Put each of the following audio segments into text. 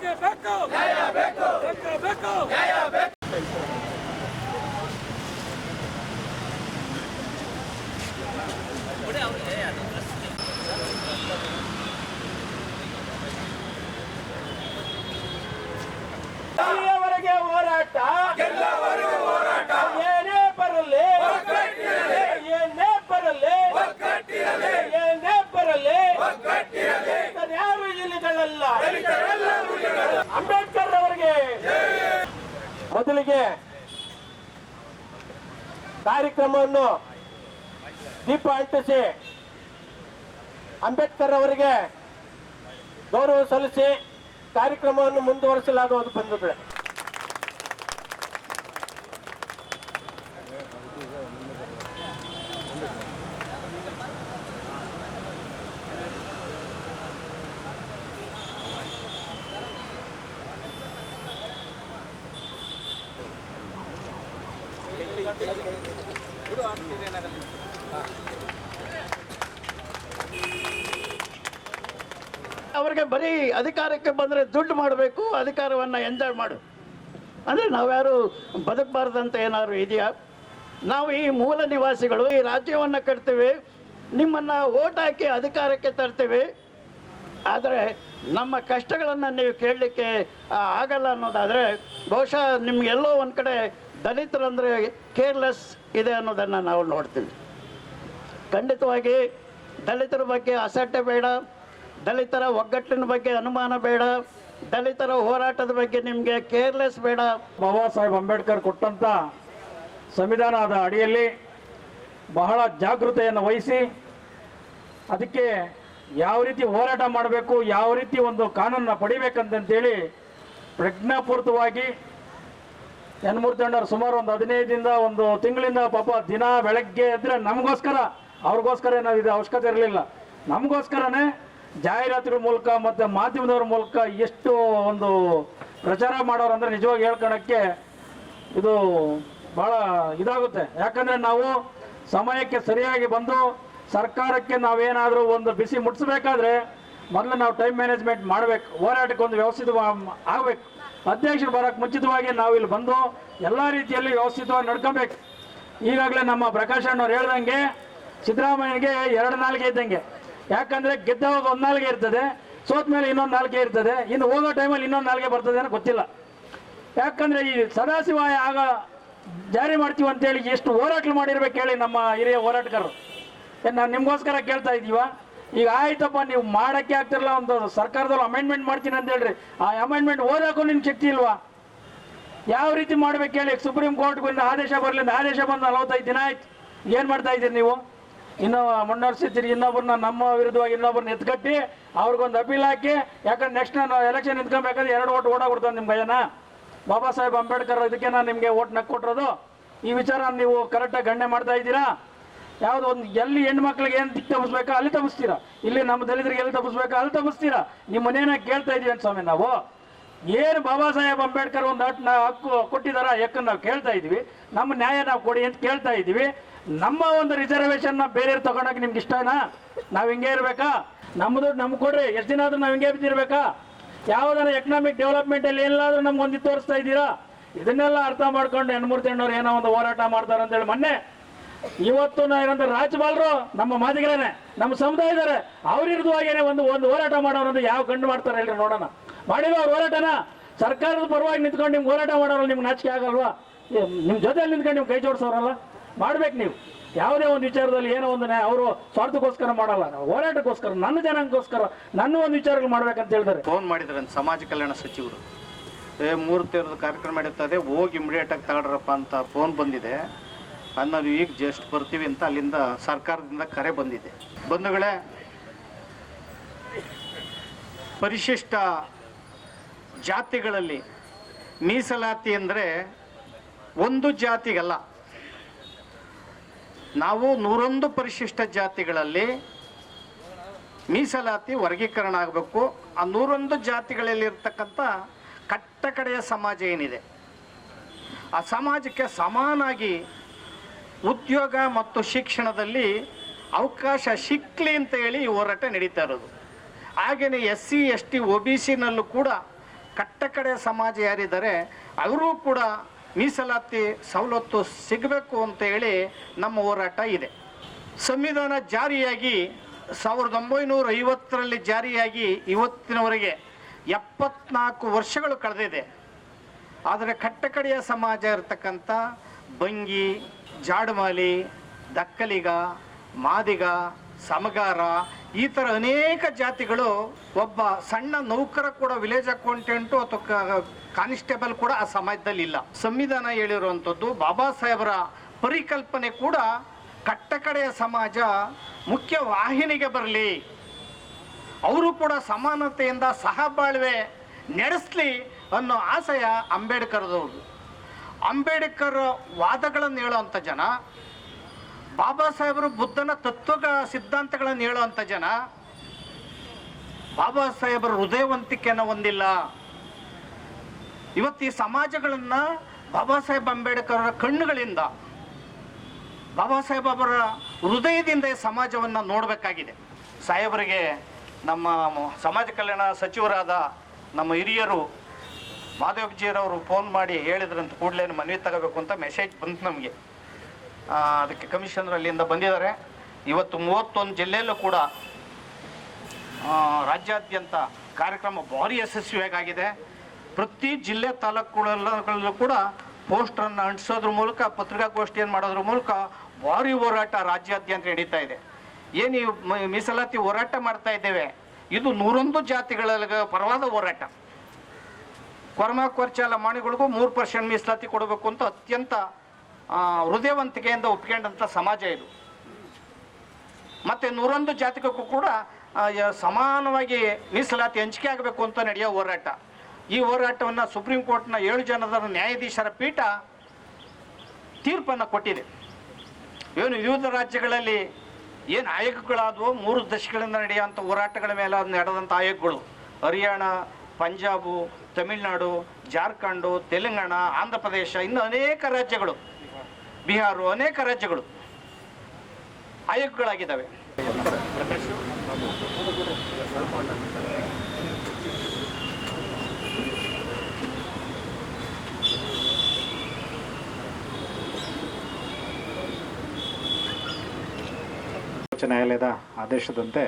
Yeah! Ambedkar ಅವರಿಗೆ ಮೊದಲಿಗೆ ಕಾರ್ಯಕ್ರಮವನ್ನು ದೀಪ ಅಂಟಿಸಿ ಅಂಬೇಡ್ಕರ್ ಅವರಿಗೆ ಗೌರವ ಸಲ್ಲಿಸಿ ಕಾರ್ಯಕ್ರಮವನ್ನು ಮುಂದುವರಿಸಲಾಗುವುದು ಬಂಧುಗಳೇ ಅವ್ರಿಗೆ ಬರೀ ಅಧಿಕಾರಕ್ಕೆ ಬಂದರೆ ದುಡ್ಡು ಮಾಡಬೇಕು, ಅಧಿಕಾರವನ್ನು ಎಂಜಾಯ್ ಮಾಡು. ಅಂದರೆ ನಾವ್ಯಾರು ಬದುಕಬಾರ್ದಂತ ಏನಾದ್ರು ಇದೆಯಾ? ನಾವು ಈ ಮೂಲ ನಿವಾಸಿಗಳು, ಈ ರಾಜ್ಯವನ್ನು ಕಟ್ತೀವಿ, ನಿಮ್ಮನ್ನು ಓಟ್ ಹಾಕಿ ಅಧಿಕಾರಕ್ಕೆ ತರ್ತೀವಿ. ಆದರೆ ನಮ್ಮ ಕಷ್ಟಗಳನ್ನು ನೀವು ಕೇಳಲಿಕ್ಕೆ ಆಗಲ್ಲ ಅನ್ನೋದಾದರೆ ಬಹುಶಃ ನಿಮ್ಗೆಲ್ಲೋ ಒಂದು ಕಡೆ ದಲಿತರಂದರೆ ಕೇರ್ಲೆಸ್ ಇದೆ ಅನ್ನೋದನ್ನು ನಾವು ನೋಡ್ತೀವಿ. ಖಂಡಿತವಾಗಿ ದಲಿತರ ಬಗ್ಗೆ ಅಸಡ್ಡೆ ಬೇಡ, ದಲಿತರ ಒಗ್ಗಟ್ಟಿನ ಬಗ್ಗೆ ಅನುಮಾನ ಬೇಡ, ದಲಿತರ ಹೋರಾಟದ ಬಗ್ಗೆ ನಿಮಗೆ ಕೇರ್ಲೆಸ್ ಬೇಡ. ಬಾಬಾ ಸಾಹೇಬ್ ಅಂಬೇಡ್ಕರ್ ಕೊಟ್ಟಂಥ ಸಂವಿಧಾನದ ಅಡಿಯಲ್ಲಿ ಬಹಳ ಜಾಗೃತೆಯನ್ನು ವಹಿಸಿ ಅದಕ್ಕೆ ಯಾವ ರೀತಿ ಹೋರಾಟ ಮಾಡಬೇಕು, ಯಾವ ರೀತಿ ಒಂದು ಕಾನೂನನ್ನ ಪಡಿಬೇಕಂತಂತೇಳಿ ಪ್ರಜ್ಞಾಪೂರ್ತವಾಗಿ ಯನ್ಮೂರ್ತಣ್ಣವ್ರು ಸುಮಾರು ಒಂದು ಹದಿನೈದಿಂದ ಒಂದು ತಿಂಗಳಿಂದ ಪಾಪ ದಿನ ಬೆಳಗ್ಗೆ ಎದ್ರೆ ನಮಗೋಸ್ಕರ ಅವ್ರಿಗೋಸ್ಕರ ನಾವು ಇದು ಅವಶ್ಯಕತೆ ಇರಲಿಲ್ಲ. ನಮಗೋಸ್ಕರನೇ ಜಾಹೀರಾತುಗಳ ಮೂಲಕ ಮತ್ತು ಮಾಧ್ಯಮದವ್ರ ಮೂಲಕ ಎಷ್ಟು ಒಂದು ಪ್ರಚಾರ ಮಾಡೋರು ಅಂದರೆ ನಿಜವಾಗಿ ಹೇಳ್ಕೊಳಕ್ಕೆ ಇದು ಭಾಳ ಇದಾಗುತ್ತೆ. ಯಾಕಂದರೆ ನಾವು ಸಮಯಕ್ಕೆ ಸರಿಯಾಗಿ ಬಂದು ಸರ್ಕಾರಕ್ಕೆ ನಾವೇನಾದರೂ ಒಂದು ಬಿಸಿ ಮುಟ್ಟಿಸ್ಬೇಕಾದ್ರೆ ಮೊದಲು ನಾವು ಟೈಮ್ ಮ್ಯಾನೇಜ್ಮೆಂಟ್ ಮಾಡಬೇಕು ಹೋರಾಟಕ್ಕೆ ಒಂದು ವ್ಯವಸ್ಥಿತ ಆಗಬೇಕು. ಅಧ್ಯಕ್ಷರು ಬರೋಕ್ಕೆ ಮುಂಚಿತವಾಗಿ ನಾವು ಇಲ್ಲಿ ಬಂದು ಎಲ್ಲ ರೀತಿಯಲ್ಲಿ ವ್ಯವಸ್ಥಿತವಾಗಿ ನಡ್ಕೊಬೇಕು. ಈಗಾಗಲೇ ನಮ್ಮ ಪ್ರಕಾಶ್ ಅಣ್ಣವ್ರು ಹೇಳ್ದಂಗೆ ಸಿದ್ದರಾಮಯ್ಯನಿಗೆ ಎರಡು ನಾಲ್ಕೆ ಇದ್ದಂಗೆ. ಯಾಕಂದರೆ ಗೆದ್ದವಾಗ ಒಂದು ನಾಲ್ಕೆ ಇರ್ತದೆ ಸೋತ ಮೇಲೆ ಇನ್ನೊಂದು ನಾಲ್ಕೆ ಇರ್ತದೆ, ಇನ್ನು ಹೋಗೋ ಟೈಮಲ್ಲಿ ಇನ್ನೊಂದು ನಾಲ್ಕೆ ಬರ್ತದೆ ಅಂತ ಗೊತ್ತಿಲ್ಲ. ಯಾಕಂದ್ರೆ ಈ ಸದಾಶಿವಾಯ ಆಗ ಜಾರಿ ಮಾಡ್ತೀವಿ ಅಂತೇಳಿ ಎಷ್ಟು ಹೋರಾಟ ಮಾಡಿರ್ಬೇಕು ಹೇಳಿ ನಮ್ಮ ಹಿರಿಯ ಹೋರಾಟಗಾರರು. ನಾನು ನಿಮಗೋಸ್ಕರ ಕೇಳ್ತಾ ಇದೀವ? ಈಗ ಆಯ್ತಪ್ಪ, ನೀವು ಮಾಡಕ್ಕೆ ಆಗ್ತಿರಲ್ಲ ಒಂದು ಸರ್ಕಾರದಲ್ಲಿ ಅಮೆಂಡ್ಮೆಂಟ್ ಮಾಡ್ತೀನಿ ಅಂತ ಹೇಳ್ರಿ. ಆ ಅಮೆಂಡ್ಮೆಂಟ್ ಓದಕ್ಕೂ ನಿಮ್ಗೆ ಶಕ್ತಿ ಇಲ್ವಾ? ಯಾವ ರೀತಿ ಮಾಡ್ಬೇಕು ಹೇಳಿ? ಸುಪ್ರೀಂ ಕೋರ್ಟ್ಗಿಂದ ಆದೇಶ ಬರಲಿಲ್ಲ ಆದೇಶ ಬಂದು ನಲವತ್ತೈದು ದಿನ ಆಯ್ತು. ಏನು ಮಾಡ್ತಾ ಇದ್ದೀರಿ ನೀವು? ಇನ್ನು ಮುನ್ನಡೆಸಿದ್ದೀರಿ ಇನ್ನೊಬ್ಬರನ್ನ ನಮ್ಮ ವಿರುದ್ಧವಾಗಿ ಇನ್ನೊಬ್ಬರನ್ನ ಎತ್ಕಟ್ಟಿ, ಅವ್ರಿಗೊಂದು ಅಪೀಲ್ ಹಾಕಿ, ಯಾಕಂದ್ರೆ ನೆಕ್ಸ್ಟ್ ನಾನು ಎಲೆಕ್ಷನ್ ನಿಂತ್ಕೊಬೇಕಾದ್ರೆ ಎರಡು ಓಟ್ ಓಡಾಗ್ಬಿಡ್ತಾನೆ ನಿಮ್ಮ ಭಯನ ಬಾಬಾ ಸಾಹೇಬ್ ಅಂಬೇಡ್ಕರ್ ಇದಕ್ಕೆ ನಾನು ನಿಮಗೆ ಓಟ್ ನಕ್ ಕೊಟ್ಟಿರೋದು. ಈ ವಿಚಾರ ನೀವು ಕರೆಕ್ಟಾಗಿ ಗಣ್ಯ ಮಾಡ್ತಾ ಇದ್ದೀರಾ? ಯಾವುದೋ ಒಂದು ಎಲ್ಲಿ ಹೆಣ್ಮಕ್ಳಿಗೆ ಏನು ತಪ್ಪಿಸ್ಬೇಕಾ ಅಲ್ಲಿ ತಪ್ಪಿಸ್ತೀರಾ? ಇಲ್ಲಿ ನಮ್ಮ ದಲಿತರಿಗೆ ಎಲ್ಲಿ ತಪ್ಪಿಸ್ಬೇಕಾ ಅಲ್ಲಿ ತಪ್ಪಿಸ್ತೀರಾ? ನಿಮ್ಮ ಮನೇನ ಕೇಳ್ತಾ ಇದೀವಿ ಅಂತ ಸ್ವಾಮಿ ನಾವು. ಏನು ಬಾಬಾ ಸಾಹೇಬ್ ಅಂಬೇಡ್ಕರ್ ಒಂದು ಹಕ್ಕು ಕೊಟ್ಟಿದಾರ ಯಾಕಂದ್ರೆ ನಾವು ಕೇಳ್ತಾ ಇದೀವಿ. ನಮ್ಮ ನ್ಯಾಯ ನಾವು ಕೊಡಿ ಅಂತ ಕೇಳ್ತಾ ಇದೀವಿ. ನಮ್ಮ ಒಂದು ರಿಸರ್ವೇಶನ್ ಬೇರೆ ತಗೊಂಡಾಗ ನಿಮ್ಗೆ ಇಷ್ಟನಾ? ನಾವು ಹಿಂಗೆ ಇರಬೇಕಾ? ನಮ್ಮದು ನಮ್ಗೆ ಕೊಡ್ರಿ. ಎಷ್ಟು ದಿನ ಆದ್ರೂ ನಾವು ಹಿಂಗೆ ಬಿದ್ದಿರ್ಬೇಕಾ? ಯಾವುದಾರ ಎಕನಾಮಿಕ್ ಡೆವಲಪ್ಮೆಂಟ್ ಅಲ್ಲಿ ಎಲ್ಲಾದ್ರೂ ನಮ್ಗೆ ಒಂದು ತೋರಿಸ್ತಾ ಇದ್ದೀರಾ ಇದನ್ನೆಲ್ಲ ಅರ್ಥ ಮಾಡ್ಕೊಂಡು ಹೆಣ್ಮೂರ್ತಿ ಹೆಣ್ಣವ್ರು ಏನೋ ಒಂದು ಹೋರಾಟ ಮಾಡ್ತಾರೆ ಅಂತೇಳಿ ಮೊನ್ನೆ ಇವತ್ತು ಏನಂದ್ರೆ ರಾಜ್ಯಪಾಲರು, ನಮ್ಮ ಮಾದಿಗರೇನೆ ನಮ್ಮ ಸಮುದಾಯದಾರೆ ಅವ್ರ ಹಾಗೇನೆ ಒಂದು ಒಂದು ಹೋರಾಟ ಮಾಡೋರು ಯಾವ ಗಂಡು ಮಾಡ್ತಾರೆ ಹೇಳ್ರಿ ನೋಡೋಣ. ಮಾಡಿಲ್ಲ ಅವ್ರ ಹೋರಾಟನ ಸರ್ಕಾರದ ಪರವಾಗಿ ನಿಂತ್ಕೊಂಡು ನಿಮ್ಗೆ ಹೋರಾಟ ಮಾಡೋರು ನಿಮ್ಗೆ ನಾಚಿಕೆ ಆಗಲ್ವಾ? ನಿಮ್ಮ ನಿಮ್ ಜೊತೆಯಲ್ಲಿ ನಿಂತ್ಕೊಂಡು ನಿಮ್ಗೆ ಕೈ ಜೋಡಿಸೋರಲ್ಲ? ಮಾಡ್ಬೇಕು ನೀವು. ಯಾವುದೇ ಒಂದು ವಿಚಾರದಲ್ಲಿ ಏನೋ ಒಂದು ಅವರು ಸ್ವಾರ್ಥಕ್ಕೋಸ್ಕರ ಮಾಡಲ್ಲ. ಹೋರಾಟಕ್ಕೋಸ್ಕರ, ನನ್ನ ಜನಕ್ಕೋಸ್ಕರ ನನ್ನ ಒಂದು ವಿಚಾರಗಳು ಮಾಡ್ಬೇಕಂತ ಹೇಳ್ತಾರೆ. ಫೋನ್ ಮಾಡಿದ್ರೆ ಸಮಾಜ ಕಲ್ಯಾಣ ಸಚಿವರು. ಏ ಮೂರು ತೀರದ ಕಾರ್ಯಕ್ರಮ ಇರ್ತದೆ ಹೋಗಿ ಇಮಿಡಿಯೇಟಾಗಿ ತಗೊಳ್ರಪ್ಪ ಅಂತ ಫೋನ್ ಬಂದಿದೆ. ಅನ್ನೋದು ಈಗ ಜಸ್ಟ್ ಬರ್ತೀವಿ ಅಂತ ಅಲ್ಲಿಂದ ಸರ್ಕಾರದಿಂದ ಕರೆ ಬಂದಿದೆ. ಬಂಧುಗಳೇ, ಪರಿಶಿಷ್ಟ ಜಾತಿಗಳಲ್ಲಿ ಮೀಸಲಾತಿ ಅಂದರೆ ಒಂದು ಜಾತಿಗಲ್ಲ. ನಾವು ನೂರೊಂದು ಪರಿಶಿಷ್ಟ ಜಾತಿಗಳಲ್ಲಿ ಮೀಸಲಾತಿ ವರ್ಗೀಕರಣ ಆಗಬೇಕು. ಆ ನೂರೊಂದು ಜಾತಿಗಳಲ್ಲಿ ಕಟ್ಟಕಡೆಯ ಸಮಾಜ ಏನಿದೆ? ಆ ಸಮಾಜಕ್ಕೆ ಸಮಾನಾಗಿ ಉದ್ಯೋಗ ಮತ್ತು ಶಿಕ್ಷಣದಲ್ಲಿ ಅವಕಾಶ ಸಿಕ್ಕಲಿ ಅಂತ ಹೇಳಿ ಈ ಹೋರಾಟ ನಡೀತಾ ಇರೋದು. ಹಾಗೆಯೇ S C, S T, O B ಸಿನಲ್ಲೂ ಕೂಡ ಕಟ್ಟಕಡೆ ಸಮಾಜ ಯಾರಿದ್ದಾರೆ, ಅವರು ಕೂಡ ಮೀಸಲಾತಿ ಸವಲತ್ತು ಸಿಗಬೇಕು ಅಂತ ಹೇಳಿ ನಮ್ಮ ಹೋರಾಟ ಇದೆ. ಸಂವಿಧಾನ ಜಾರಿಯಾಗಿ ಸಾವಿರದ ಒಂಬೈನೂರ ಐವತ್ತರಲ್ಲಿ ಜಾರಿಯಾಗಿ ಇವತ್ತಿನವರೆಗೆ ಎಪ್ಪತ್ನಾಲ್ಕು ವರ್ಷಗಳು ಕಳೆದಿದೆ. ಆದರೆ ಕಟ್ಟಕಡೆಯ ಸಮಾಜ ಇರತಕ್ಕಂಥ ಬಂಗಿ ಜಾಡುಮಾಲಿ, ದಕ್ಕಲಿಗ, ಮಾದಿಗ, ಸಮಗಾರ, ಈ ಥರ ಅನೇಕ ಜಾತಿಗಳು ಒಬ್ಬ ಸಣ್ಣ ನೌಕರ ಕೂಡ ವಿಲೇಜ್ ಅಕೌಂಟೆಂಟು ಅಥವಾ ಕಾನ್ಸ್ಟೇಬಲ್ ಕೂಡ ಆ ಸಮಾಜದಲ್ಲಿ ಇಲ್ಲ. ಸಂವಿಧಾನ ಹೇಳಿರುವಂಥದ್ದು ಬಾಬಾ ಸಾಹೇಬರ ಪರಿಕಲ್ಪನೆ ಕೂಡ ಕಟ್ಟಕಡೆಯ ಸಮಾಜ ಮುಖ್ಯ ವಾಹಿನಿಗೆ ಬರಲಿ. ಅವರು ಕೂಡ ಸಮಾನತೆಯಿಂದ ಸಹಬಾಳ್ವೆ ನಡೆಸಲಿ ಅನ್ನೋ ಆಶಯ ಅಂಬೇಡ್ಕರ್ದವ್ರದ್ದು ಅಂಬೇಡ್ಕರ್ ವಾದಗಳನ್ನು ಹೇಳೋವಂಥ ಜನ, ಬಾಬಾ ಸಾಹೇಬರು ಬುದ್ಧನ ತತ್ವ ಸಿದ್ಧಾಂತಗಳನ್ನು ಹೇಳುವಂಥ ಜನ, ಬಾಬಾ ಸಾಹೇಬರ ಹೃದಯವಂತಿಕೆಯನ್ನು ಹೊಂದಿಲ್ಲ. ಇವತ್ತು ಈ ಸಮಾಜಗಳನ್ನು ಬಾಬಾ ಸಾಹೇಬ್ ಅಂಬೇಡ್ಕರ್ ಅವರ ಕಣ್ಣುಗಳಿಂದ, ಬಾಬಾ ಸಾಹೇಬ್ ಅವರ ಹೃದಯದಿಂದ ಈ ಸಮಾಜವನ್ನು ನೋಡಬೇಕಾಗಿದೆ. ಸಾಹೇಬರಿಗೆ ನಮ್ಮ ಸಮಾಜ ಕಲ್ಯಾಣ ಸಚಿವರಾದ ನಮ್ಮ ಹಿರಿಯರು ಮಾಧವಜಿಯರವರು ಫೋನ್ ಮಾಡಿ ಹೇಳಿದ್ರಂತ ಕೂಡಲೇ ಮನವಿ ತಗೋಬೇಕು ಅಂತ ಮೆಸೇಜ್ ಬಂತು ನಮಗೆ. ಅದಕ್ಕೆ ಕಮಿಷನರ್ ಅಲ್ಲಿಂದ ಬಂದಿದ್ದಾರೆ. ಇವತ್ತು ಮೂವತ್ತೊಂದು ಜಿಲ್ಲೆಯಲ್ಲೂ ಕೂಡ ರಾಜ್ಯಾದ್ಯಂತ ಕಾರ್ಯಕ್ರಮ ಭಾರಿ ಯಶಸ್ವಿಯಾಗಿದೆ ಪ್ರತಿ ಜಿಲ್ಲೆ ತಾಲೂಕುಗಳಲ್ಲೂ ಕೂಡ ಪೋಸ್ಟರನ್ನು ಅಂಟಿಸೋದ್ರ ಮೂಲಕ, ಪತ್ರಿಕಾಗೋಷ್ಠಿಯನ್ನು ಮಾಡೋದ್ರ ಮೂಲಕ ಭಾರಿ ಹೋರಾಟ ರಾಜ್ಯಾದ್ಯಂತ ನಡೀತಾ ಇದೆ. ಏನು ಮೀಸಲಾತಿ ಹೋರಾಟ ಮಾಡ್ತಾ ಇದ್ದೇವೆ? ಇದು ನೂರೊಂದು ಜಾತಿಗಳ ಪರವಾದ ಹೋರಾಟ. ಕೊರಮ ಕೊರ್ಚಾಲ ಮಾಣಿಗಳಿಗೂ ಮೂರು ಪರ್ಸೆಂಟ್ ಮೀಸಲಾತಿ ಕೊಡಬೇಕು ಅಂತ ಅತ್ಯಂತ ಹೃದಯವಂತಿಕೆಯಿಂದ ಒಪ್ಕೊಂಡಂಥ ಸಮಾಜ ಇದು. ಮತ್ತು ನೂರೊಂದು ಜಾತಿಗೂ ಕೂಡ ಸಮಾನವಾಗಿ ಮೀಸಲಾತಿ ಹಂಚಿಕೆ ಆಗಬೇಕು ಅಂತ ನಡೆಯೋ ಹೋರಾಟ. ಈ ಹೋರಾಟವನ್ನು ಸುಪ್ರೀಂ ಕೋರ್ಟ್ನ ಏಳು ಜನದ ನ್ಯಾಯಾಧೀಶರ ಪೀಠ ತೀರ್ಪನ್ನು ಕೊಟ್ಟಿದೆ. ಏನು ವಿವಿಧ ರಾಜ್ಯಗಳಲ್ಲಿ ಏನು ಆಯೋಗಗಳಾದವು ಮೂರು ದಶಕಗಳಿಂದ ನಡೆಯುವಂಥ ಹೋರಾಟಗಳ ಮೇಲೆ ನಡೆದಂಥ ಆಯೋಗಗಳು. ಹರಿಯಾಣ ಪಂಜಾಬು, ತಮಿಳುನಾಡು, ಜಾರ್ಖಂಡು, ತೆಲಂಗಾಣ, ಆಂಧ್ರ ಪ್ರದೇಶ, ಇನ್ನು ಅನೇಕ ರಾಜ್ಯಗಳು. ಬಿಹಾರ ಅನೇಕ ರಾಜ್ಯಗಳು ಆಯೋಗಗಳಾಗಿದ್ದಾವೆ ನ್ಯಾಯಾಲಯದ ಆದೇಶದಂತೆ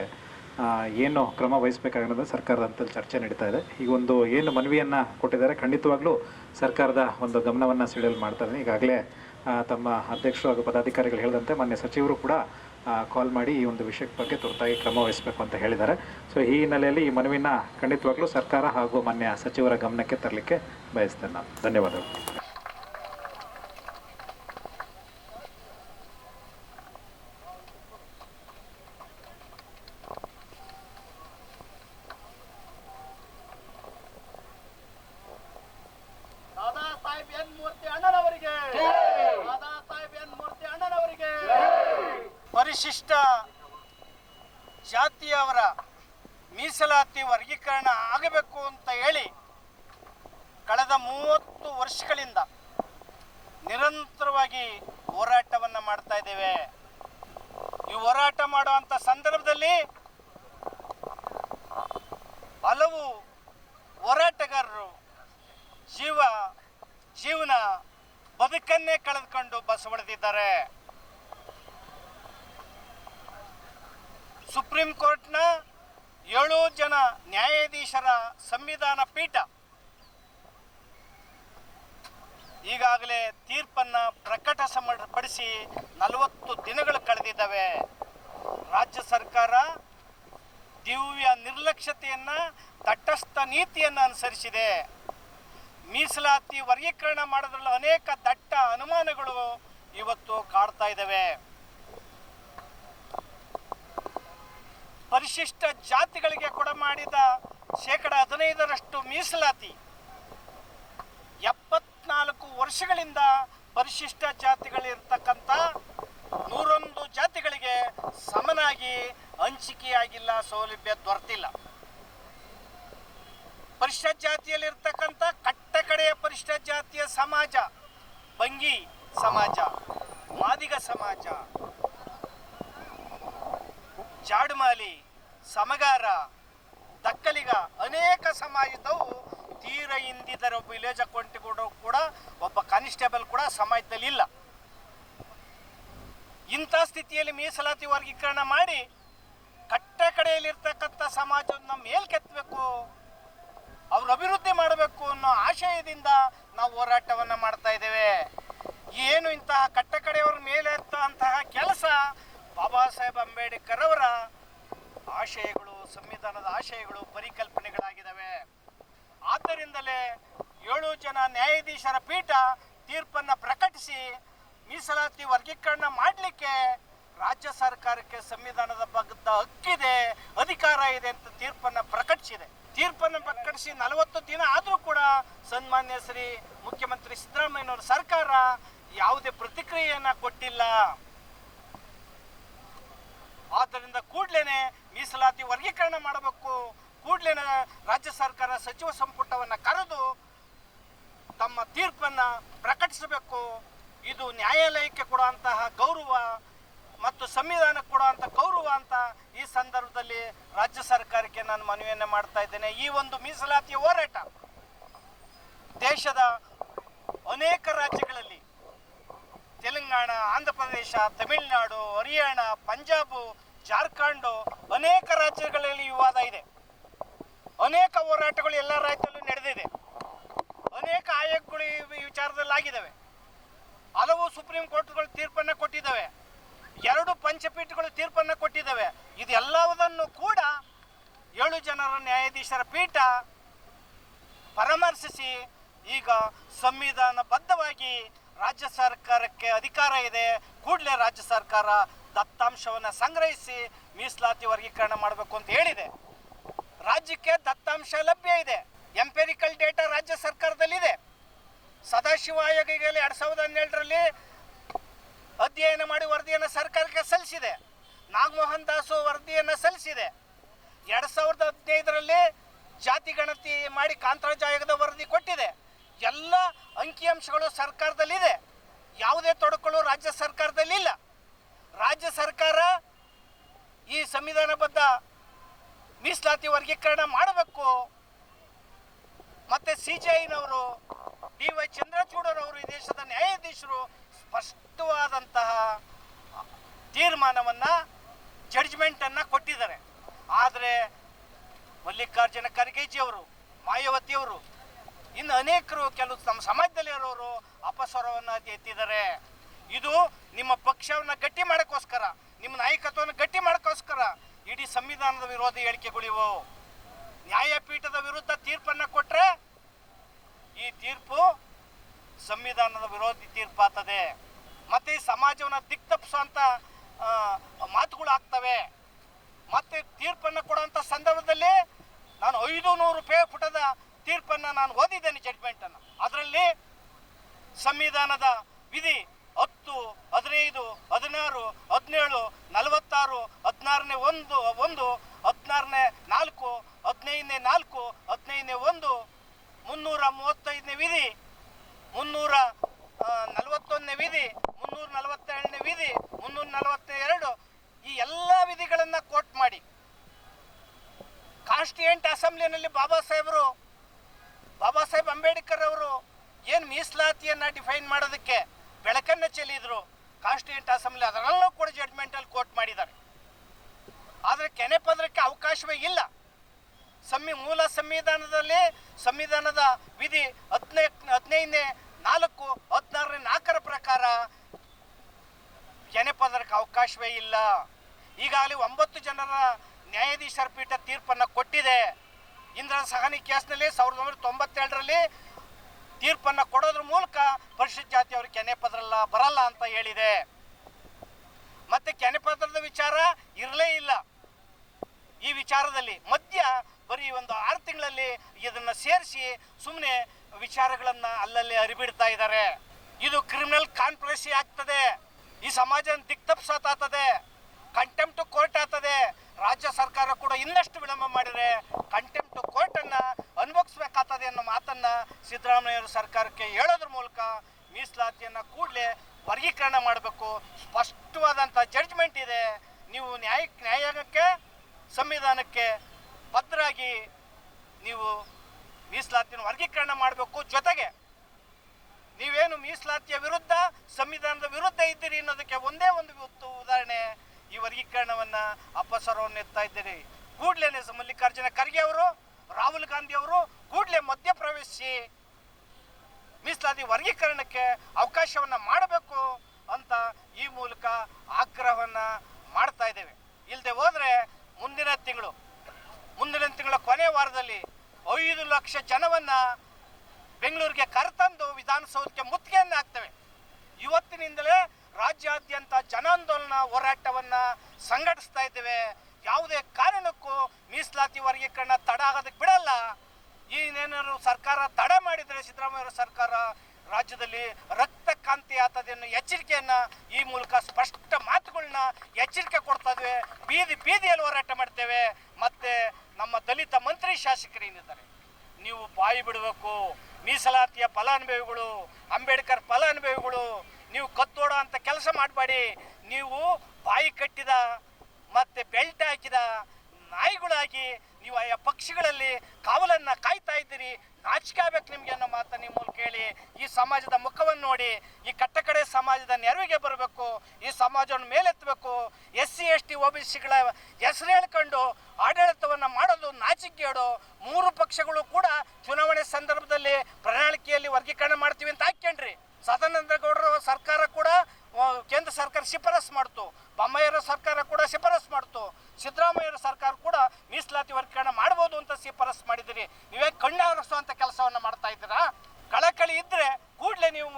ಏನು ಕ್ರಮ ವಹಿಸಬೇಕಾಗಿರೋದು ಸರ್ಕಾರದ ಹಂತದಲ್ಲಿ ಚರ್ಚೆ ನಡೀತಾ ಇದೆ. ಈಗ ಒಂದು ಏನು ಮನವಿಯನ್ನು ಕೊಟ್ಟಿದ್ದಾರೆ, ಖಂಡಿತವಾಗ್ಲೂ ಸರ್ಕಾರದ ಒಂದು ಗಮನವನ್ನು ಸೆಳೆಯಲು ಮಾಡ್ತಾರೆ ಈಗಾಗಲೇ ತಮ್ಮ ಅಧ್ಯಕ್ಷರು ಹಾಗೂ ಪದಾಧಿಕಾರಿಗಳು ಹೇಳಿದಂತೆ ಮಾನ್ಯ ಸಚಿವರು ಕೂಡ ಕಾಲ್ ಮಾಡಿ ಈ ಒಂದು ವಿಷಯದ ಬಗ್ಗೆ ತುರ್ತಾಗಿ ಕ್ರಮ ವಹಿಸಬೇಕು ಅಂತ ಹೇಳಿದ್ದಾರೆ. ಸೊ ಈ ಹಿನ್ನೆಲೆಯಲ್ಲಿ ಈ ಮನವಿನ ಖಂಡಿತವಾಗ್ಲೂ ಸರ್ಕಾರ ಹಾಗೂ ಮಾನ್ಯ ಸಚಿವರ ಗಮನಕ್ಕೆ ತರಲಿಕ್ಕೆ ಬಯಸ್ತೇನೆ ನಾನು. ಧನ್ಯವಾದಗಳು ದಾದಾ ಸಾಹೇಬ್ ಎನ್ ಮೂರ್ತಿ ಅಣ್ಣನವರಿಗೆ ದಾದಾ ಸಾಹೇಬ್ ಎನ್ ಮೂರ್ತಿ ಅಣ್ಣನವರಿಗೆ ಪರಿಶಿಷ್ಟ ಜಾತಿಯವರ ಮೀಸಲಾತಿ ವರ್ಗೀಕರಣ ಆಗಬೇಕು ಅಂತ ಹೇಳಿ ಕಳೆದ ಮೂವತ್ತು ವರ್ಷಗಳಿಂದ ನಿರಂತರವಾಗಿ ಹೋರಾಟವನ್ನು ಮಾಡ್ತಾ ಇದ್ದೇವೆ. ಈ ಹೋರಾಟ ಮಾಡುವಂಥ ಸಂದರ್ಭದಲ್ಲಿ ಹಲವು ಹೋರಾಟಗಾರರು ಜೀವ, ಜೀವನ ಬದುಕನ್ನೇ ಕಳೆದುಕೊಂಡು ಬಸವಳಿದಿದ್ದಾರೆ ಸುಪ್ರೀಂ ಕೋರ್ಟ್ನ ಏಳು ಜನ ನ್ಯಾಯಾಧೀಶರ ಸಂವಿಧಾನ ಪೀಠ ಈಗಾಗಲೇ ತೀರ್ಪನ್ನ ಪ್ರಕಟಿಸಪಡಿಸಿ ನಲವತ್ತು ದಿನಗಳು ಕಳೆದಿದ್ದಾವೆ. ರಾಜ್ಯ ಸರ್ಕಾರ ದಿವ್ಯ ನಿರ್ಲಕ್ಷ್ಯತೆಯನ್ನ, ತಟಸ್ಥ ನೀತಿಯನ್ನು ಅನುಸರಿಸಿದೆ. ಮೀಸಲಾತಿ ವರ್ಗೀಕರಣ ಮಾಡೋದ್ರಲ್ಲಿ ಅನೇಕ ದಟ್ಟ ಅನುಮಾನಗಳು ಇವತ್ತು ಕಾಡ್ತಾ ಇದ್ದಾವೆ. ಪರಿಶಿಷ್ಟ ಜಾತಿಗಳಿಗೆ ಕೊಡ ಮಾಡಿದ ಶೇಕಡ ಹದಿನೈದರಷ್ಟು ಮೀಸಲಾತಿ ಎಪ್ಪತ್ನಾಲ್ಕು ವರ್ಷಗಳಿಂದ ಪರಿಶಿಷ್ಟ ಜಾತಿಗಳಿರ್ತಕ್ಕಂಥ ನೂರೊಂದು ಜಾತಿಗಳಿಗೆ ಸಮನಾಗಿ ಹಂಚಿಕೆಯಾಗಿಲ್ಲ, ಸೌಲಭ್ಯ ದೊರೆತಿಲ್ಲ. ಪರಿಶಿಷ್ಟ ಜಾತಿಯಲ್ಲಿರ್ತಕ್ಕಂಥ ಕಟ್ಟ ಕಡೆಯ ಪರಿಶಿಷ್ಟ ಜಾತಿಯ ಸಮಾಜ ಬಂಗಿ ಸಮಾಜ, ಮಾದಿಗ ಸಮಾಜ, ಜಾಡುಮಾಲಿ, ಸಮಗಾರ, ದಕ್ಕಲಿಗ ಅನೇಕ ಸಮಾಜದವು ತೀವ್ರ ಹಿಂದಿದ್ದರೆ ಒಬ್ಬ ವಿಲೇಜ್ ಅಕೌಂಟ್ ಕೂಡ ಒಬ್ಬ ಕಾನಿಸ್ಟೇಬಲ್ ಕೂಡ ಸಮಾಜದಲ್ಲಿ ಇಲ್ಲ. ಇಂಥ ಸ್ಥಿತಿಯಲ್ಲಿ ಮೀಸಲಾತಿ ವರ್ಗೀಕರಣ ಮಾಡಿ ಕಟ್ಟ ಕಡೆಯಲ್ಲಿರ್ತಕ್ಕಂಥ ಸಮಾಜವನ್ನು ಮೇಲ್ಕೆತ್ತಬೇಕು ಅವ್ರ ಅಭಿವೃದ್ಧಿ ಮಾಡಬೇಕು ಅನ್ನೋ ಆಶಯದಿಂದ ನಾವು ಹೋರಾಟವನ್ನು ಮಾಡ್ತಾ ಇದ್ದೇವೆ. ಏನು ಇಂತಹ ಕಟ್ಟ ಕಡೆಯವ್ರ ಮೇಲೆ ಕೆಲಸ ಬಾಬಾ ಸಾಹೇಬ್ ಅಂಬೇಡ್ಕರ್ ಅವರ ಆಶಯಗಳು, ಸಂವಿಧಾನದ ಆಶಯಗಳು, ಪರಿಕಲ್ಪನೆಗಳಾಗಿದ್ದಾವೆ. ಆದ್ದರಿಂದಲೇ ಏಳು ಜನ ನ್ಯಾಯಾಧೀಶರ ಪೀಠ ತೀರ್ಪನ್ನು ಪ್ರಕಟಿಸಿ ಮೀಸಲಾತಿ ವರ್ಗೀಕರಣ ಮಾಡಲಿಕ್ಕೆ ರಾಜ್ಯ ಸರ್ಕಾರಕ್ಕೆ ಸಂವಿಧಾನದ ಬಗ್ಗದ ಹಕ್ಕಿದೆ, ಅಧಿಕಾರ ಇದೆ ಅಂತ ತೀರ್ಪನ್ನು ಪ್ರಕಟಿಸಿದೆ. ತೀರ್ಪನ್ನು ಪ್ರಕಟಿಸಿ ನಲವತ್ತು ದಿನ ಆದರೂ ಕೂಡ ಸನ್ಮಾನ್ಯ ಶ್ರೀ ಮುಖ್ಯಮಂತ್ರಿ ಸಿದ್ದರಾಮಯ್ಯನವರ ಸರ್ಕಾರ ಯಾವುದೇ ಪ್ರತಿಕ್ರಿಯೆಯನ್ನ ಕೊಟ್ಟಿಲ್ಲ. ಆದ್ದರಿಂದ ಕೂಡ್ಲೇನೆ ಮೀಸಲಾತಿ ವರ್ಗೀಕರಣ ಮಾಡಬೇಕು. ಕೂಡ್ಲೇನೆ ರಾಜ್ಯ ಸರ್ಕಾರ ಸಚಿವ ಸಂಪುಟವನ್ನು ಕರೆದು ತಮ್ಮ ತೀರ್ಪನ್ನು ಪ್ರಕಟಿಸಬೇಕು. ಇದು ನ್ಯಾಯಾಲಯಕ್ಕೆ ಕೊಡುವಂತಹ ಗೌರವ ಮತ್ತು ಸಂವಿಧಾನಕ್ಕೆ ಕೊಡುವಂಥ ಗೌರವ ಅಂತ ಈ ಸಂದರ್ಭದಲ್ಲಿ ರಾಜ್ಯ ಸರ್ಕಾರಕ್ಕೆ ನಾನು ಮನವಿಯನ್ನು ಮಾಡ್ತಾ ಇದ್ದೇನೆ. ಈ ಒಂದು ಮೀಸಲಾತಿಯ ಹೋರಾಟ ದೇಶದ ಅನೇಕ ರಾಜ್ಯಗಳಲ್ಲಿ ತೆಲಂಗಾಣ ಆಂಧ್ರ ಪ್ರದೇಶ ತಮಿಳುನಾಡು, ಹರಿಯಾಣ, ಪಂಜಾಬು, ಜಾರ್ಖಂಡು ಅನೇಕ ರಾಜ್ಯಗಳಲ್ಲಿ ವಿವಾದ ಇದೆ. ಅನೇಕ ಹೋರಾಟಗಳು ಎಲ್ಲ ರಾಜ್ಯದಲ್ಲೂ ನಡೆದಿದೆ. ಅನೇಕ ಆಯೋಗಗಳು ಈ ವಿಚಾರದಲ್ಲಿ ಆಗಿದ್ದಾವೆ ಹಲವು ಸುಪ್ರೀಂ ಕೋರ್ಟ್ಗಳು ತೀರ್ಪನ್ನು ಕೊಟ್ಟಿದ್ದಾವೆ. ಎರಡು ಪಂಚಪೀಠಗಳು ತೀರ್ಪನ್ನು ಕೊಟ್ಟಿದ್ದಾವೆ. ಇದೆಲ್ಲವುದನ್ನು ಕೂಡ ಏಳು ಜನರ ನ್ಯಾಯಾಧೀಶರ ಪೀಠ ಪರಾಮರ್ಶಿಸಿ ಈಗ ಸಂವಿಧಾನಬದ್ಧವಾಗಿ ರಾಜ್ಯ ಸರ್ಕಾರಕ್ಕೆ ಅಧಿಕಾರ ಇದೆ. ಕೂಡಲೇ ರಾಜ್ಯ ಸರ್ಕಾರ ದತ್ತಾಂಶವನ್ನು ಸಂಗ್ರಹಿಸಿ ಮೀಸಲಾತಿ ವರ್ಗೀಕರಣ ಮಾಡಬೇಕು ಅಂತ ಹೇಳಿದೆ. ರಾಜ್ಯಕ್ಕೆ ದತ್ತಾಂಶ ಲಭ್ಯ ಇದೆ. ಎಂಪೆರಿಕಲ್ ಡೇಟಾ ರಾಜ್ಯ ಸರ್ಕಾರದಲ್ಲಿದೆ. ಸದಾಶಿವ ಆಯೋಗ ಈಗಾಗಲೇ ಎರಡು ಸಾವಿರದ ಹನ್ನೆರಡರಲ್ಲಿ ಅಧ್ಯಯನ ಮಾಡಿ ವರದಿಯನ್ನು ಸರ್ಕಾರಕ್ಕೆ ಸಲ್ಲಿಸಿದೆ. ನಾಗಮೋಹನ್ ದಾಸು ವರದಿಯನ್ನು ಸಲ್ಲಿಸಿದೆ. ಎರಡು ಸಾವಿರದ ಹದಿನೈದರಲ್ಲಿ ಜಾತಿ ಗಣತಿ ಮಾಡಿ ಕಾಂತರಾಜ ಆಯೋಗದ ವರದಿ ಕೊಟ್ಟಿದೆ. ಎಲ್ಲ ಅಂಕಿಅಂಶಗಳು ಸರ್ಕಾರದಲ್ಲಿದೆ. ಯಾವುದೇ ತೊಡಕುಗಳು ರಾಜ್ಯ ಸರ್ಕಾರದಲ್ಲಿಲ್ಲ. ರಾಜ್ಯ ಸರ್ಕಾರ ಈ ಸಂವಿಧಾನಬದ್ಧ ಮೀಸಲಾತಿ ವರ್ಗೀಕರಣ ಮಾಡಬೇಕು. ಮತ್ತೆ ಸಿ ಜೆ ಐನವರು, ಡಿ ವೈ ಚಂದ್ರಚೂಡರವರು ಈ ದೇಶದ ನ್ಯಾಯಾಧೀಶರು ಸ್ಪಷ್ಟವಾದಂತಹ ತೀರ್ಮಾನವನ್ನು, ಜಡ್ಜ್ಮೆಂಟನ್ನು ಕೊಟ್ಟಿದ್ದಾರೆ. ಆದರೆ ಮಲ್ಲಿಕಾರ್ಜುನ ಖರ್ಗೆಜಿಯವರು, ಮಾಯಾವತಿಯವರು, ಇನ್ನು ಅನೇಕರು ಕೆಲವು ನಮ್ಮ ಸಮಾಜದಲ್ಲಿ ಇರೋರು ಅಪಸ್ವರವನ್ನು ಎತ್ತಿದ್ದಾರೆ. ಇದು ನಿಮ್ಮ ಪಕ್ಷವನ್ನು ಗಟ್ಟಿ ಮಾಡೋಕ್ಕೋಸ್ಕರ, ನಿಮ್ಮ ನಾಯಕತ್ವವನ್ನು ಗಟ್ಟಿ ಮಾಡೋಕ್ಕೋಸ್ಕರ ಇಡೀ ಸಂವಿಧಾನದ ವಿರೋಧಿ ಹೇಳಿಕೆಗಳಿವು ನ್ಯಾಯಪೀಠದ ವಿರುದ್ಧ ತೀರ್ಪನ್ನು ಕೊಟ್ಟರೆ ಈ ತೀರ್ಪು ಸಂವಿಧಾನದ ವಿರೋಧಿ ತೀರ್ಪಾಗ್ತದೆ ಮತ್ತೆ ಈ ಸಮಾಜವನ್ನು ದಿಕ್ತಪ್ಪಿಸುವಂಥ ಮಾತುಗಳು ಆಗ್ತವೆ ಮತ್ತೆ ತೀರ್ಪನ್ನು ಕೊಡುವಂಥ ಸಂದರ್ಭದಲ್ಲಿ ನಾನು ಐದು ನೂರು ರೂಪಾಯಿ ಪುಟದ ತೀರ್ಪನ್ನು ನಾನು ಓದಿದ್ದೇನೆ ಜಡ್ಜ್ಮೆಂಟನ್ನು ಅದರಲ್ಲಿ ಸಂವಿಧಾನದ ವಿಧಿ ಹತ್ತು, ಹದಿನೈದು, ಹದಿನಾರು, ಹದಿನೇಳು, ನಲವತ್ತಾರು, ಹದಿನಾರನೇ ಒಂದು ಒಂದು, ಹದಿನಾರನೇ ನಾಲ್ಕು, ಹದಿನೈದನೇ ನಾಲ್ಕು, ಹದಿನೈದನೇ ಒಂದು, ಮುನ್ನೂರ ಮೂವತ್ತೈದನೇ ವಿಧಿ, ಮುನ್ನೂರ ನಲವತ್ತೊಂದನೇ ವಿಧಿ, ಮುನ್ನೂರ ನಲವತ್ತೇಳನೇ ವಿಧಿ, ಮುನ್ನೂರ ನಲವತ್ತ ಎರಡು ಈ ಎಲ್ಲ ವಿಧಿಗಳನ್ನು ಕೋಟ್ ಮಾಡಿ. ಕಾನ್ಸ್ಟಿಟ್ಯೂಂಟ್ ಅಸೆಂಬ್ಲಿನಲ್ಲಿ ಬಾಬಾ ಸಾಹೇಬರು, ಬಾಬಾ ಸಾಹೇಬ್ ಅಂಬೇಡ್ಕರ್ ಅವರು ಏನು ಮೀಸಲಾತಿಯನ್ನು ಡಿಫೈನ್ ಮಾಡೋದಕ್ಕೆ ಬೆಳಕನ್ನು ಚೆಲ್ಲಿದ್ರು ಕಾನ್ಸ್ಟಿಟ್ಯೂಂಟ್ ಅಸೆಂಬ್ಲಿ ಅದರಲ್ಲೂ ಕೂಡ ಜಡ್ಜ್ಮೆಂಟಲ್ಲಿ ಕೋರ್ಟ್ ಮಾಡಿದ್ದಾರೆ. ಆದರೆ ಕೆನೆ ಪದರಕ್ಕೆ ಅವಕಾಶವೇ ಇಲ್ಲ. ಸಂವಿ ಮೂಲ ಸಂವಿಧಾನದಲ್ಲಿ, ಸಂವಿಧಾನದ ವಿಧಿ ಹದಿನೈ ಹದಿನೈದನೇ ನಾಲ್ಕು, ಹದಿನಾರನೇ ನಾಲ್ಕರ ಪ್ರಕಾರ ಕೆನೆ ಪದರಕ್ಕೆ ಅವಕಾಶವೇ ಇಲ್ಲ. ಈಗಾಗಲೇ ಒಂಬತ್ತು ಜನರ ನ್ಯಾಯಾಧೀಶರ ಪೀಠ ತೀರ್ಪನ್ನು ಕೊಟ್ಟಿದೆ. ಇಂದ್ರ ಸಹನಿ ಕೇಸ್ನಲ್ಲಿ ಸಾವಿರದ ಒಂಬೈನೂರ ತೊಂಬತ್ತೆರಡರಲ್ಲಿ ತೀರ್ಪನ್ನು ಕೊಡೋದ್ರ ಮೂಲಕ ಪರಿಶಿಷ್ಟ ಜಾತಿಯವರು ಕೆನೆ ಪದ್ರಲ್ಲ ಬರಲ್ಲ ಅಂತ ಹೇಳಿದೆ. ಮತ್ತೆ ಕೆನೆ ಪದ್ರದ ವಿಚಾರ ಇರಲೇ ಇಲ್ಲ. ಈ ವಿಚಾರದಲ್ಲಿ ಮಧ್ಯ ಬರೀ ಒಂದು ಆರು ತಿಂಗಳಲ್ಲಿ ಇದನ್ನ ಸೇರಿಸಿ ಸುಮ್ಮನೆ ವಿಚಾರಗಳನ್ನ ಅಲ್ಲಲ್ಲಿ ಹರಿಬಿಡ್ತಾ ಇದ್ದಾರೆ. ಇದು ಕ್ರಿಮಿನಲ್ ಕಾನ್ಫರೆನ್ಸಿ ಆಗ್ತದೆ. ಈ ಸಮಾಜ ದಿಕ್ತಪ್ಸಾತದೆ ಕಂಟೆಂಪ್ಟ್ ಕೋರ್ಟ್ ಆಗ್ತದೆ. ರಾಜ್ಯ ಸರ್ಕಾರ ಕೂಡ ಇನ್ನಷ್ಟು ವಿಳಂಬ ಮಾಡಿದರೆ ಕಂಟೆಂಪ್ಟ್ ಕೋರ್ಟನ್ನು ಅನುಭವಿಸ್ಬೇಕಾಗ್ತದೆ ಅನ್ನೋ ಮಾತನ್ನ ಸಿದ್ದರಾಮಯ್ಯ ಸರ್ಕಾರಕ್ಕೆ ಹೇಳೋದ್ರ ಮೂಲಕ ಮೀಸಲಾತಿಯನ್ನು ಕೂಡಲೇ ವರ್ಗೀಕರಣ ಮಾಡಬೇಕು. ಸ್ಪಷ್ಟವಾದಂಥ ಜಡ್ಜ್ಮೆಂಟ್ ಇದೆ. ನೀವು ನ್ಯಾಯ ನ್ಯಾಯಾಂಗಕ್ಕೆ ಸಂವಿಧಾನಕ್ಕೆ ಭದ್ರಾಗಿ ನೀವು ಮೀಸಲಾತಿಯನ್ನು ವರ್ಗೀಕರಣ ಮಾಡಬೇಕು. ಜೊತೆಗೆ ನೀವೇನು ಮೀಸಲಾತಿಯ ವಿರುದ್ಧ, ಸಂವಿಧಾನದ ವಿರುದ್ಧ ಇದ್ದೀರಿ ಅನ್ನೋದಕ್ಕೆ ಒಂದೇ ಒಂದು ಉದಾಹರಣೆ ಈ ವರ್ಗೀಕರಣವನ್ನ ಅಪಸರವನ್ನು ಎತ್ತಾ ಇದ್ದೇನೆ ಕೂಡ್ಲೇನೆ ಸ- ಮಲ್ಲಿಕಾರ್ಜುನ ಖರ್ಗೆ ಅವರು, ರಾಹುಲ್ ಗಾಂಧಿ ಅವರು ಕೂಡಲೇ ಮಧ್ಯಪ್ರವೇಶಿಸಿ ಮೀಸಲಾತಿ ವರ್ಗೀಕರಣಕ್ಕೆ ಅವಕಾಶವನ್ನ ಮಾಡಬೇಕು ಅಂತ ಈ ಮೂಲಕ ಆಗ್ರಹವನ್ನ ಮಾಡ್ತಾ ಇದ್ದೇವೆ. ಇಲ್ಲದೆ ಹೋದ್ರೆ ಮುಂದಿನ ತಿಂಗಳು, ಮುಂದಿನ ತಿಂಗಳ ಕೊನೆ ವಾರದಲ್ಲಿ ಐದು ಲಕ್ಷ ಜನವನ್ನ ಬೆಂಗಳೂರಿಗೆ ಕರೆತಂದು ವಿಧಾನಸೌಧಕ್ಕೆ ಮುತ್ತಿಗೆಯನ್ನು ಹಾಕ್ತೇವೆ ಇವತ್ತಿನಿಂದಲೇ ರಾಜ್ಯಾದ್ಯಂತ ಜನಾಂದೋಲನ ಹೋರಾಟವನ್ನು ಸಂಘಟಿಸ್ತಾ ಇದ್ದೇವೆ. ಯಾವುದೇ ಕಾರಣಕ್ಕೂ ಮೀಸಲಾತಿ ವರ್ಗೀಕರಣ ತಡ ಆಗೋದಕ್ಕೆ ಬಿಡಲ್ಲ. ಏನೇನಾದ್ರು ಸರ್ಕಾರ ತಡ ಮಾಡಿದರೆ ಸಿದ್ದರಾಮಯ್ಯ ಸರ್ಕಾರ ರಾಜ್ಯದಲ್ಲಿ ರಕ್ತ ಕಾಂತಿ ಆಗ್ತದೆ ಅನ್ನೋ ಎಚ್ಚರಿಕೆಯನ್ನ ಈ ಮೂಲಕ ಸ್ಪಷ್ಟ ಮಾತುಗಳನ್ನ ಎಚ್ಚರಿಕೆ ಕೊಡ್ತಾ ಇದ್ವಿ. ಬೀದಿ ಬೀದಿಯಲ್ಲಿ ಹೋರಾಟ ಮಾಡ್ತೇವೆ. ಮತ್ತೆ ನಮ್ಮ ದಲಿತ ಮಂತ್ರಿ ಶಾಸಕರು ಏನಿದ್ದಾರೆ? ನೀವು ಬಾಯಿ ಬಿಡಬೇಕು. ಮೀಸಲಾತಿಯ ಫಲಾನುಭವಿಗಳು, ಅಂಬೇಡ್ಕರ್ ಫಲಾನುಭವಿಗಳು ನೀವು ಕತ್ತೋಡೋ ಅಂತ ಕೆಲಸ ಮಾಡಬೇಡಿ. ನೀವು ಬಾಯಿ ಕಟ್ಟಿದ ಮತ್ತೆ ಬೆಲ್ಟ್ ಹಾಕಿದ ನಾಯಿಗಳಾಗಿ ನೀವು ಆಯಾ ಪಕ್ಷಿಗಳಲ್ಲಿ ಕಾವಲನ್ನ ಕಾಯ್ತಾ ಇದ್ದೀರಿ. ನಾಚಿಕೆ ಆಗ್ಬೇಕು ನಿಮ್ಗೆ ಅನ್ನೋ ಮಾತನ್ನ ನಿಮ್ಮ ಮೂಲಕ ಹೇಳಿ ಈ ಸಮಾಜದ ಮುಖವನ್ನು ನೋಡಿ, ಈ ಕಟ್ಟಕಡೆ ಸಮಾಜದ ನೆರವಿಗೆ ಬರಬೇಕು, ಈ ಸಮಾಜವನ್ನು ಮೇಲೆತ್ತಬೇಕು. S C S T O B ಸಿಗಳ ಹೆಸರು ಹೇಳ್ಕೊಂಡು ಆಡಳಿತವನ್ನು ಮಾಡೋದು ನಾಚಿಕೆಯೇಡು ಮೂರು ಪಕ್ಷಗಳು ಕೂಡ ಚುನಾವಣೆ ಸಂದರ್ಭದಲ್ಲಿ ಪ್ರಣಾಳಿಕೆಯಲ್ಲಿ ವರ್ಗೀಕರಣ ಮಾಡ್ತೀವಿ ಅಂತ ಹಾಕ್ಯಂಡ್ರಿ. ಸದಾನಂದ ಗೌಡರು ಸರ್ಕಾರ ಕೂಡ ಕೇಂದ್ರ ಸರ್ಕಾರ ಶಿಫಾರಸ್ ಮಾಡ್ತು. ಬೊಮ್ಮಾಯಿಯರ ಸರ್ಕಾರ ಕೂಡ ಶಿಫಾರಸ್ ಮಾಡ್ತು. ಸಿದ್ದರಾಮಯ್ಯರ ಸರ್ಕಾರ ಕೂಡ ಮೀಸಲಾತಿ ವರ್ಗೀಕರಣ ಮಾಡ್ಬೋದು ಅಂತ ಶಿಫಾರಸ್ ಮಾಡಿದಿರಿ. ನೀವೇ ಕಣ್ಣು ಕೆಲಸವನ್ನು ಕೆಲಸವನ್ನ ಮಾಡ್ತಾ ಇದ್ದೀರಾ? ಕಳಕಳಿ ಇದ್ರೆ ಕೂಡಲೇ ನೀವು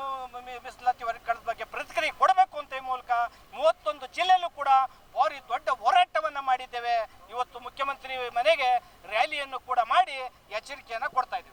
ಮೀಸಲಾತಿ ವರ್ಗೀಕರಣದ ಬಗ್ಗೆ ಪ್ರತಿಕ್ರಿಯೆ ಕೊಡಬೇಕು ಅಂತ ಈ ಮೂಲಕ ಮೂವತ್ತೊಂದು ಜಿಲ್ಲೆಯಲ್ಲೂ ಕೂಡ ಭಾರಿ ದೊಡ್ಡ ಹೋರಾಟವನ್ನು ಮಾಡಿದ್ದೇವೆ. ಇವತ್ತು ಮುಖ್ಯಮಂತ್ರಿ ಮನೆಗೆ ರ್ಯಾಲಿಯನ್ನು ಕೂಡ ಮಾಡಿ ಎಚ್ಚರಿಕೆಯನ್ನು